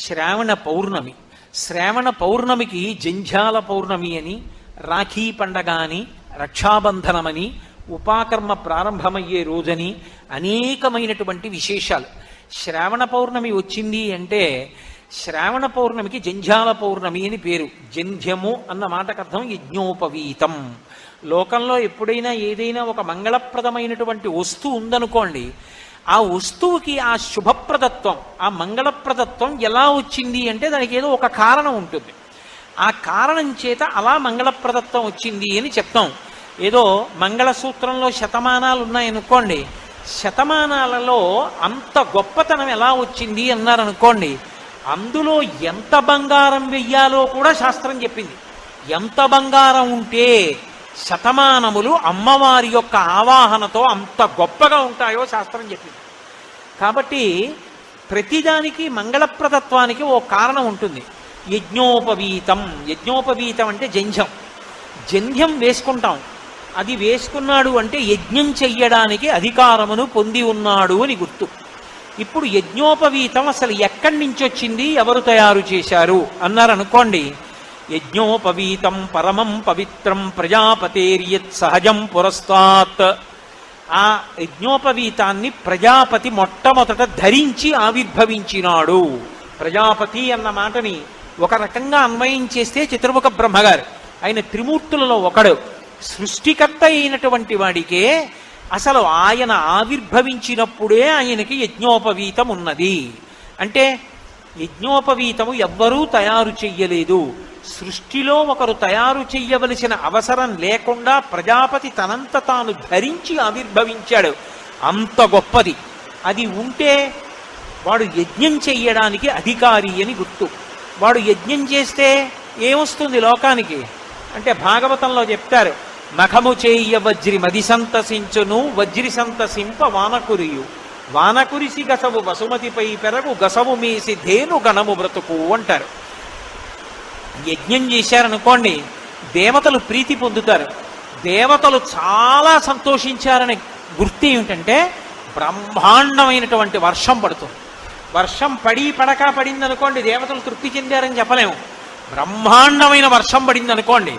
శ్రావణ పౌర్ణమి. శ్రావణ పౌర్ణమికి జంఝాల పౌర్ణమి అని రాఖీ పండగ అని రక్షాబంధనమని ఉపాకర్మ ప్రారంభమయ్యే రోజని అనేకమైనటువంటి విశేషాలు. శ్రావణ పౌర్ణమి వచ్చింది అంటే శ్రావణ పౌర్ణమికి జంఝాల పౌర్ణమి అని పేరు. జంధ్యము అన్న మాటకు అర్థం యజ్ఞోపవీతం. లోకంలో ఎప్పుడైనా ఏదైనా ఒక మంగళప్రదమైనటువంటి వస్తువు ఉందనుకోండి ఆ వస్తువుకి ఆ శుభప్రదత్వం ఆ మంగళప్రదత్వం ఎలా వచ్చింది అంటే దానికి ఏదో ఒక కారణం ఉంటుంది. ఆ కారణం చేత అలా మంగళప్రదత్వం వచ్చింది అని చెప్తాం. ఏదో మంగళసూత్రంలో శతమానాలు ఉన్నాయనుకోండి శతమానాలలో అంత గొప్పతనం ఎలా వచ్చింది అన్నారనుకోండి అందులో ఎంత బంగారం వెయ్యాలో కూడా శాస్త్రం చెప్పింది. ఎంత బంగారం ఉంటే శతమానములు అమ్మవారి యొక్క ఆవాహనతో అంత గొప్పగా ఉంటాయో శాస్త్రం చెప్పింది. కాబట్టి ప్రతిదానికి మంగళప్రదత్వానికి ఓ కారణం ఉంటుంది. యజ్ఞోపవీతం. యజ్ఞోపవీతం అంటే జంధ్యం. జంధ్యం వేసుకుంటాం. అది వేసుకున్నాడు అంటే యజ్ఞం చెయ్యడానికి అధికారమును పొంది ఉన్నాడు అని గుర్తు. ఇప్పుడు యజ్ఞోపవీతం అసలు ఎక్కడి నుంచి వచ్చింది? ఎవరు తయారు చేశారు? అన్నారనుకోండి యజ్ఞోపవీతం పరమం పవిత్రం ప్రజాపతేర్యత్ సహజం పురస్తాత్ ఆ యజ్ఞోపవీతాన్ని ప్రజాపతి మొట్టమొదట ధరించి ఆవిర్భవించినాడు. ప్రజాపతి అన్న మాటని ఒక రకంగా అన్వయం చేస్తే చిత్రముఖ బ్రహ్మగారు. ఆయన త్రిమూర్తులలో ఒకడు. సృష్టికర్త అయినటువంటి వాడికే అసలు ఆయన ఆవిర్భవించినప్పుడే ఆయనకి యజ్ఞోపవీతం ఉన్నది. అంటే యజ్ఞోపవీతము ఎవ్వరూ తయారు చెయ్యలేదు. సృష్టిలో ఒకరు తయారు చెయ్యవలసిన అవసరం లేకుండా ప్రజాపతి తనంత తాను ధరించి ఆవిర్భవించాడు. అంత గొప్పది. అది ఉంటే వాడు యజ్ఞం చెయ్యడానికి అధికారి అని గుర్తు. వాడు యజ్ఞం చేస్తే ఏమొస్తుంది లోకానికి? అంటే భాగవతంలో చెప్తారు నఖము చేయ వజ్రి మది సంతసించును వజ్రి సంతసింప వానకురియు. వానకురిసి గసవు వసుమతిపై పెరగు గసవు మీసి ధేను గణము బ్రతుకు అంటారు. యజ్ఞం చేశారనుకోండి దేవతలు ప్రీతి పొందుతారు. దేవతలు చాలా సంతోషించారనే గుర్తు ఏమిటంటే బ్రహ్మాండమైనటువంటి వర్షం పడుతుంది. వర్షం పడి పడక పడింది అనుకోండి దేవతలు తృప్తి చెందారని చెప్పలేము. బ్రహ్మాండమైన వర్షం పడింది అనుకోండి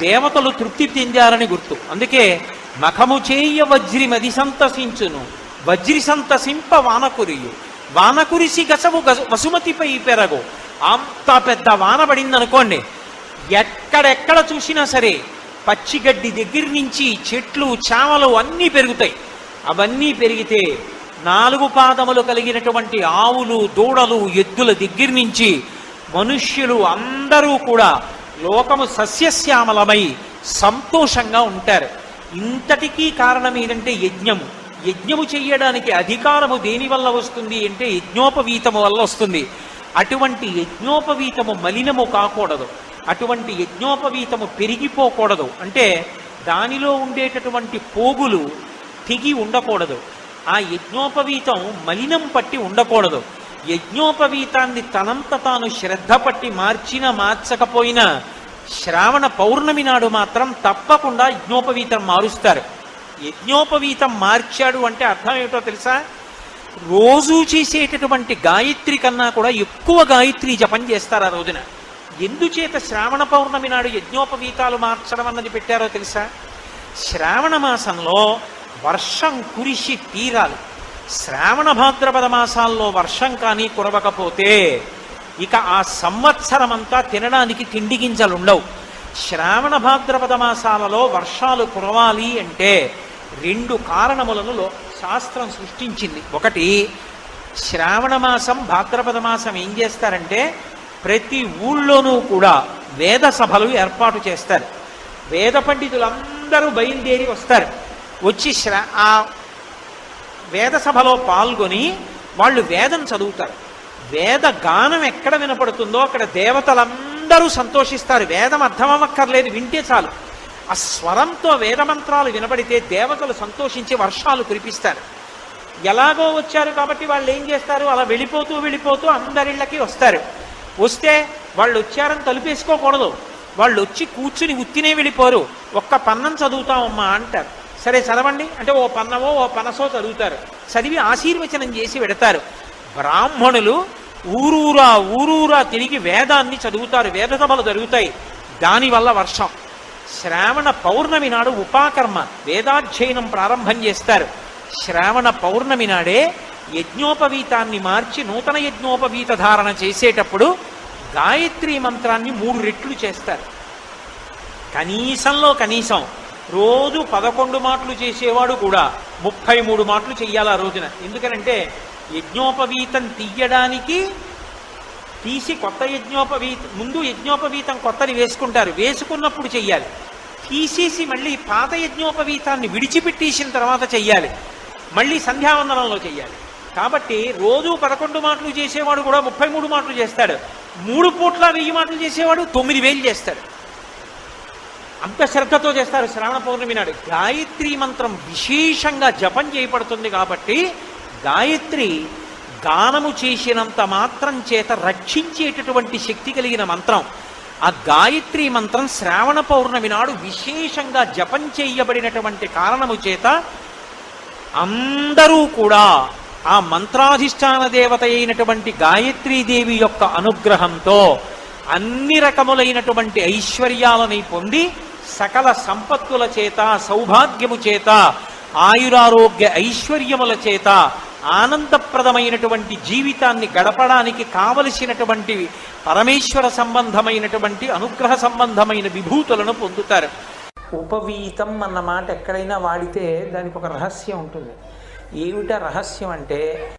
దేవతలు తృప్తి చెందారని గుర్తు. అందుకే నఖము చేయ వజ్రి మది సంతసించును. వజ్రి సంతసింప వానకురియు. వానకురిసి గసవు గస వసుమతిపై పెరగు. అంత పెద్ద వాన పడింది అనుకోండి ఎక్కడెక్కడ చూసినా సరే పచ్చిగడ్డి దగ్గర నుంచి చెట్లు చామలు అన్నీ పెరుగుతాయి. అవన్నీ పెరిగితే నాలుగు పాదములు కలిగినటువంటి ఆవులు దూడలు ఎద్దుల దగ్గర నుంచి మనుష్యులు అందరూ కూడా లోకము సస్యశ్యామలమై సంతోషంగా ఉంటారు. ఇంతటికీ కారణం ఏంటంటే యజ్ఞము. యజ్ఞము చేయడానికి అధికారము దేని వల్ల వస్తుంది అంటే యజ్ఞోపవీతము వల్ల వస్తుంది. అటువంటి యజ్ఞోపవీతము మలినము కాకూడదు. అటువంటి యజ్ఞోపవీతము పెరిగిపోకూడదు. అంటే దానిలో ఉండేటటువంటి పోగులు తెగి ఉండకూడదు. ఆ యజ్ఞోపవీతం మలినం పట్టి ఉండకూడదు. యజ్ఞోపవీతాన్ని తనంత తాను శ్రద్ధ పట్టి మార్చినా మార్చకపోయినా శ్రావణ పౌర్ణమి నాడు మాత్రం తప్పకుండా యజ్ఞోపవీతం మారుస్తారు. యజ్ఞోపవీతం మార్చాడు అంటే అర్థం ఏమిటో తెలుసా? రోజు చేసేటటువంటి గాయత్రి కన్నా కూడా ఎక్కువ గాయత్రి జపం చేస్తారు ఆ రోజున. ఎందుచేత శ్రావణ పౌర్ణమి నాడు యజ్ఞోపవీతాలు మార్చడం అన్నది పెట్టారో తెలుసా? శ్రావణ మాసంలో వర్షం కురిసి తీరాలి. శ్రావణ భాద్రపద మాసాల్లో వర్షం కానీ కురవకపోతే ఇక ఆ సంవత్సరం అంతా తినడానికి తిండి గింజలు ఉండవు. శ్రావణ భాద్రపద మాసాలలో వర్షాలు కురవాలి అంటే రెండు కారణములను లో- శాస్త్రం సృష్టించింది. ఒకటి శ్రావణ మాసం భాద్రపద మాసం ఏం చేస్తారంటే ప్రతి ఊళ్ళోనూ కూడా వేద సభలు ఏర్పాటు చేస్తారు. వేద పండితులందరూ బయలుదేరి వస్తారు. వచ్చి శ్రా ఆ వేద సభలో పాల్గొని వాళ్ళు వేదం చదువుతారు. వేద గానం ఎక్కడ వినపడుతుందో అక్కడ దేవతలందరూ సంతోషిస్తారు. వేదం అర్థమవ్వక్కర్లేదు వింటే చాలు. ఆ స్వరంతో వేదమంత్రాలు వినబడితే దేవతలు సంతోషించి వర్షాలు కురిపిస్తారు. ఎలాగో వచ్చారు కాబట్టి వాళ్ళు ఏం చేస్తారు? అలా వెళ్ళిపోతూ వెళ్ళిపోతూ అందరిళ్ళకి వస్తారు. వస్తే వాళ్ళు వచ్చారని తలుపేసుకోకూడదు. వాళ్ళు వచ్చి కూర్చుని ఉత్తినే వెళ్ళిపోరు. ఒక్క పన్నం చదువుతామమ్మా అంటారు. సరే చదవండి. అంటే ఓ పన్నమో ఓ పనసో చదువుతారు. చదివి ఆశీర్వచనం చేసి పెడతారు. బ్రాహ్మణులు ఊరూరా ఊరూరా తిరిగి వేదాన్ని చదువుతారు. వేద సభలు జరుగుతాయి. దానివల్ల వర్షం. శ్రావణ పౌర్ణమి నాడు ఉపాకర్మ వేదాధ్యయనం ప్రారంభం చేస్తారు. శ్రావణ పౌర్ణమి నాడే యజ్ఞోపవీతాన్ని మార్చి నూతన యజ్ఞోపవీత ధారణ చేసేటప్పుడు గాయత్రి మంత్రాన్ని మూడు రెట్లు చేస్తారు. కనీసంలో కనీసం రోజు పదకొండు మాటలు చేసేవాడు కూడా ముప్పై మూడు మాటలు చెయ్యాలి ఆ రోజున. ఎందుకనంటే యజ్ఞోపవీతం తీయడానికి తీసి కొత్త యజ్ఞోపవీత ముందు యజ్ఞోపవీతం కొత్తది వేసుకుంటారు. వేసుకున్నప్పుడు చెయ్యాలి. తీసేసి మళ్ళీ పాత యజ్ఞోపవీతాన్ని విడిచిపెట్టేసిన తర్వాత చెయ్యాలి. మళ్ళీ సంధ్యావందనంలో చెయ్యాలి. కాబట్టి రోజు పదకొండు మాటలు చేసేవాడు కూడా ముప్పై మూడు మాటలు చేస్తాడు. మూడు పూట్ల వెయ్యి మాటలు చేసేవాడు తొమ్మిది వేలు చేస్తాడు. అంత శ్రద్ధతో చేస్తారు శ్రావణ పౌర్ణమి నాడు. గాయత్రి మంత్రం విశేషంగా జపం చేయబడుతుంది కాబట్టి గాయత్రి గానము చేసినంత మాత్రం చేత రక్షించేటటువంటి శక్తి కలిగిన మంత్రం. ఆ గాయత్రి మంత్రం శ్రావణ పౌర్ణమి నాడు విశేషంగా జపం చేయబడినటువంటి కారణము చేత అందరూ కూడా ఆ మంత్రాధిష్టాన దేవత అయినటువంటి గాయత్రీదేవి యొక్క అనుగ్రహంతో అన్ని రకములైనటువంటి ఐశ్వర్యాలని పొంది సకల సంపత్తుల చేత సౌభాగ్యము చేత ఆయురారోగ్య ఐశ్వర్యముల చేత ఆనందప్రదమైనటువంటి జీవితాన్ని గడపడానికి కావలసినటువంటి పరమేశ్వర సంబంధమైనటువంటి అనుగ్రహ సంబంధమైన విభూతులను పొందుతారు. ఉపవీతం అన్న మాట ఎక్కడైనా వాడితే దానికి ఒక రహస్యం ఉంటుంది. ఏమిటా రహస్యం అంటే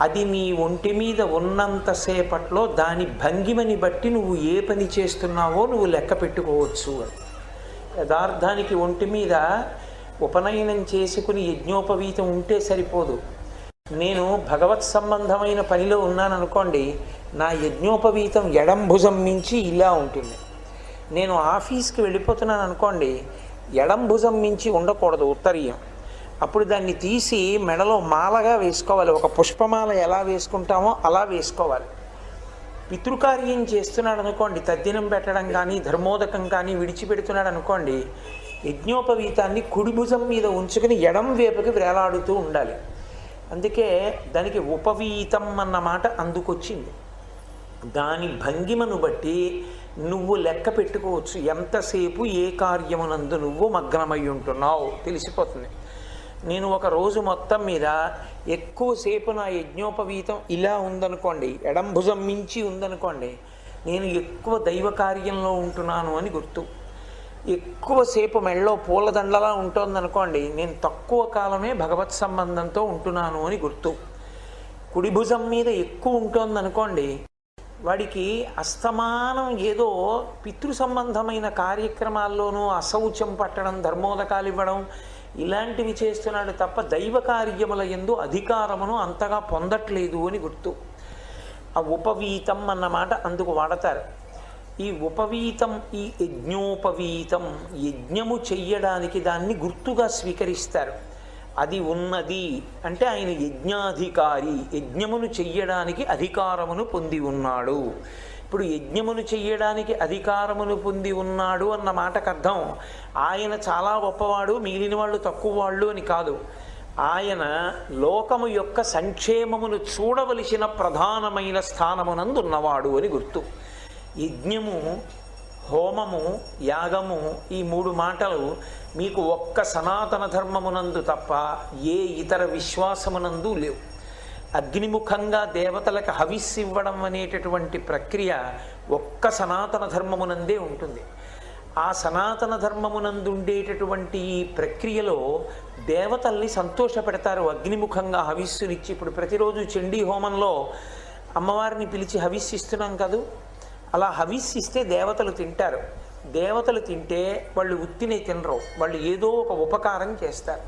అది నీ ఒంటి మీద ఉన్నంతసేపట్లో దాని భంగిమని బట్టి నువ్వు ఏ పని చేస్తున్నావో నువ్వు లెక్క పెట్టుకోవచ్చు అని. యథార్థానికి ఒంటి మీద ఉపనయనం చేసుకుని యజ్ఞోపవీతం ఉంటే సరిపోదు. నేను భగవత్ సంబంధమైన పనిలో ఉన్నాను అనుకోండి నా యజ్ఞోపవీతం ఎడం భుజం మించి ఇలా ఉంటుంది. నేను ఆఫీస్కి వెళ్ళిపోతున్నాను అనుకోండి ఎడం భుజం మించి ఉండకూడదు ఉత్తరీయం. అప్పుడు దాన్ని తీసి మెడలో మాలగా వేసుకోవాలి. ఒక పుష్పమాల ఎలా వేసుకుంటామో అలా వేసుకోవాలి. పితృకార్యం చేస్తున్నాడు అనుకోండి తద్దినం పెట్టడం కానీ ధర్మోదకం కానీ విడిచిపెడుతున్నాడు అనుకోండి యజ్ఞోపవీతాన్ని కుడి భుజం మీద ఉంచుకుని ఎడం వేపుకి వేలాడుతూ ఉండాలి. అందుకే దానికి ఉపవీతం అన్న మాట అందుకొచ్చింది. దాని భంగిమను బట్టి నువ్వు లెక్క పెట్టుకోవచ్చు. ఎంతసేపు ఏ కార్యమునందు నువ్వు మగ్నమై ఉంటున్నావు? తెలిసిపోతుంది. నేను ఒక రోజు మొత్తం మీద ఎక్కువసేపు నా యజ్ఞోపవీతం ఇలా ఉందనుకోండి ఎడం భుజం మించి ఉందనుకోండి నేను ఎక్కువ దైవ కార్యంలో ఉంటున్నాను అని గుర్తు. ఎక్కువసేపు మెళ్ళో పూలదండలా ఉంటోందనుకోండి నేను తక్కువ కాలమే భగవత్ సంబంధంతో ఉంటున్నాను అని గుర్తు. కుడి భుజం మీద ఎక్కువ ఉంటోందనుకోండి వాడికి అస్తమానం ఏదో పితృ సంబంధమైన కార్యక్రమాల్లోనూ అశౌచం పట్టడం ధర్మోదకాలు ఇవ్వడం ఇలాంటివి చేస్తున్నాడు తప్ప దైవ కార్యముల ఎందు అధికారమును అంతగా పొందట్లేదు అని గుర్తు. ఆ ఉపవీతం అన్నమాట అందుకు వాడతారు. ఈ ఉపవీతం ఈ యజ్ఞోపవీతం యజ్ఞము చెయ్యడానికి దాన్ని గుర్తుగా స్వీకరిస్తారు. అది ఉన్నది అంటే ఆయన యజ్ఞాధికారి యజ్ఞమును చెయ్యడానికి అధికారమును పొంది ఉన్నాడు. ఇప్పుడు యజ్ఞమును చెయ్యడానికి అధికారమును పొంది ఉన్నాడు అన్న మాటకు అర్థం. ఆయన చాలా గొప్పవాడు మిగిలిన వాళ్ళు తక్కువ వాళ్ళు అని కాదు. ఆయన లోకము యొక్క సంక్షేమమును చూడవలసిన ప్రధానమైన స్థానమునందు ఉన్నవాడు అని గుర్తు. యజ్ఞము హోమము యాగము ఈ మూడు మాటలు మీకు ఒక్క సనాతన ధర్మమునందు తప్ప ఏ ఇతర విశ్వాసమునందు లేవు. అగ్నిముఖంగా దేవతలకు హవిస్సు ఇవ్వడం అనేటటువంటి ప్రక్రియ ఒక్క సనాతన ధర్మమునందే ఉంటుంది. ఆ సనాతన ధర్మమునందు ఉండేటటువంటి ఈ ప్రక్రియలో దేవతల్ని సంతోషపెడతారు అగ్నిముఖంగా హవిస్సునిచ్చి. ఇప్పుడు ప్రతిరోజు చండీ హోమంలో అమ్మవారిని పిలిచి హవిస్సు ఇస్తున్నాం కదూ? అలా హవిస్సిస్తే దేవతలు తింటారు. దేవతలు తింటే వాళ్ళు ఉత్తినే తినరు. వాళ్ళు ఏదో ఒక ఉపకారం చేస్తారు.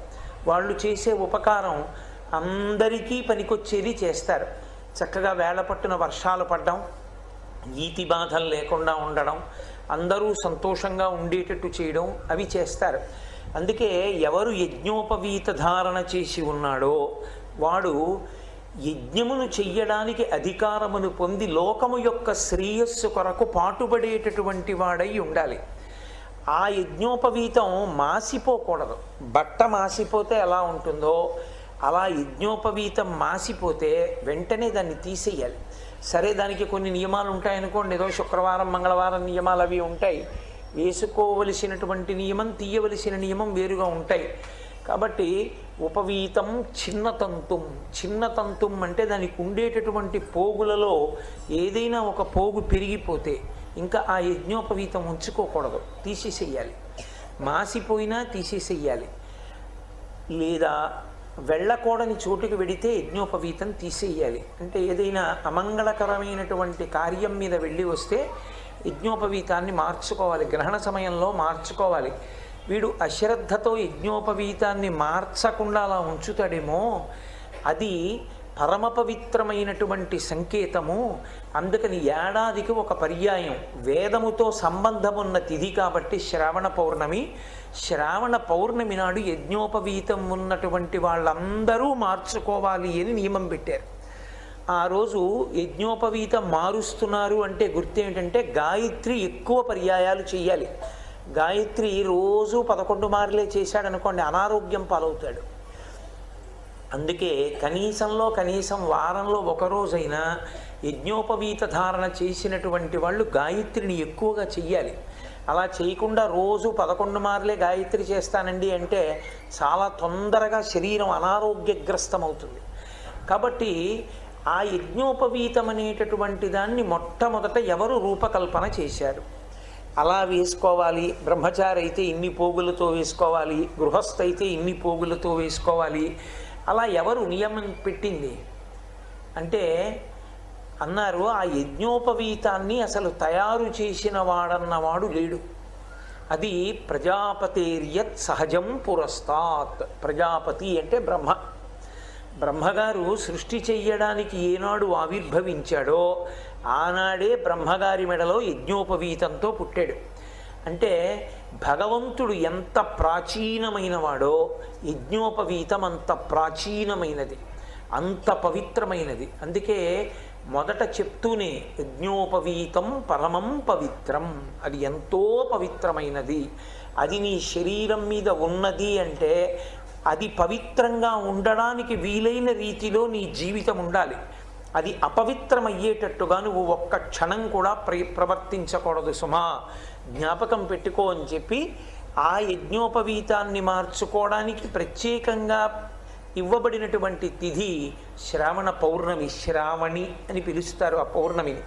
వాళ్ళు చేసే ఉపకారం అందరికీ పనికొచ్చేది చేస్తారు. చక్కగా వేళ పట్టున వర్షాలు పడడం ఈతి బాధలు లేకుండా ఉండడం అందరూ సంతోషంగా ఉండేటట్టు చేయడం అవి చేస్తారు. అందుకే ఎవరు యజ్ఞోపవీత ధారణ చేసి ఉన్నాడో వాడు యజ్ఞమును చెయ్యడానికి అధికారమును పొంది లోకము యొక్క శ్రేయస్సు కొరకు పాటుపడేటటువంటి వాడై ఉండాలి. ఆ యజ్ఞోపవీతం మాసిపోకూడదు. బట్ట మాసిపోతే ఎలా ఉంటుందో అలా యజ్ఞోపవీతం మాసిపోతే వెంటనే దాన్ని తీసేయాలి. సరే దానికి కొన్ని నియమాలు ఉంటాయనుకోండి. ఏదో శుక్రవారం మంగళవారం నియమాలు అవి ఉంటాయి. వేసుకోవలసినటువంటి నియమం తీయవలసిన నియమం వేరుగా ఉంటాయి. కాబట్టి ఉపవీతం చిన్న తంతుం చిన్న తంతుం అంటే దానికి ఉండేటటువంటి పోగులలో ఏదైనా ఒక పోగు పెరిగిపోతే ఇంకా ఆ యజ్ఞోపవీతం ఉంచుకోకూడదు. తీసేసేయాలి. మాసిపోయినా తీసేసేయాలి. లేదా వెళ్ళకూడని చోటుకి వెడితే యజ్ఞోపవీతం తీసేయాలి అంటే ఏదైనా అమంగళకరమైనటువంటి కార్యం మీద వెళ్ళి వస్తే యజ్ఞోపవీతాన్ని మార్చుకోవాలి. గ్రహణ సమయంలో మార్చుకోవాలి. వీడు అశ్రద్ధతో యజ్ఞోపవీతాన్ని మార్చకుండా అలా ఉంచుతాడేమో అది పరమ పవిత్రమైనటువంటి సంకేతము. అందుకని ఏడాదికి ఒక పర్యాయం వేదముతో సంబంధం ఉన్న తిథి కాబట్టి శ్రావణ పౌర్ణమి. శ్రావణ పౌర్ణమి నాడు యజ్ఞోపవీతం ఉన్నటువంటి వాళ్ళందరూ మార్చుకోవాలి అని నియమం పెట్టారు. ఆ రోజు యజ్ఞోపవీతం మారుస్తున్నారు అంటే గుర్తు ఏంటంటే గాయత్రి ఎక్కువ పర్యాయాలు చేయాలి. గాయత్రి రోజు పదకొండు మార్లే చేశాడనుకోండి అనారోగ్యం పాలవుతాడు. అందుకే కనీసంలో కనీసం వారంలో ఒకరోజైనా యజ్ఞోపవీత ధారణ చేసినటువంటి వాళ్ళు గాయత్రిని ఎక్కువగా చెయ్యాలి. అలా చేయకుండా రోజు పదకొండు మార్లే గాయత్రి చేస్తానండి అంటే చాలా తొందరగా శరీరం అనారోగ్యగ్రస్తం అవుతుంది కాబట్టి ఆ యజ్ఞోపవీతం అనేటటువంటి దాన్ని మొట్టమొదట ఎవరు రూపకల్పన చేశారు? అలా వేసుకోవాలి. బ్రహ్మచారి అయితే ఇన్ని పోగులతో వేసుకోవాలి. గృహస్థ అయితే ఇన్ని పోగులతో వేసుకోవాలి. అలా ఎవరు నియమం పెట్టింది? అంటే అన్నారు ఆ యజ్ఞోపవీతాన్ని అసలు తయారు చేసిన వాడన్నవాడు లేడు. అది ప్రజాపతేర్యత్ సహజం పురస్తాత్. ప్రజాపతి అంటే బ్రహ్మ. బ్రహ్మగారు సృష్టి చెయ్యడానికి ఏనాడు ఆవిర్భవించాడో ఆనాడే బ్రహ్మగారి మెడలో యజ్ఞోపవీతంతో పుట్టాడు. అంటే భగవంతుడు ఎంత ప్రాచీనమైనవాడో యజ్ఞోపవీతం అంత ప్రాచీనమైనది అంత పవిత్రమైనది. అందుకే మొదట చెప్తూనే యజ్ఞోపవీతం పరమం పవిత్రం అది ఎంతో పవిత్రమైనది. అది నీ శరీరం మీద ఉన్నది అంటే అది పవిత్రంగా ఉండడానికి వీలైన రీతిలో నీ జీవితం ఉండాలి. అది అపవిత్రమయ్యేటట్టుగా నువ్వు ఒక్క క్షణం కూడా ప్ర ప్రవర్తించకూడదు సుమా. జ్ఞాపకం పెట్టుకో అని చెప్పి ఆ యజ్ఞోపవీతాన్ని మార్చుకోవడానికి ప్రత్యేకంగా ఇవ్వబడినటువంటి తిథి శ్రావణ పౌర్ణమి శ్రావణి అని పిలుస్తారు ఆ పౌర్ణమిని.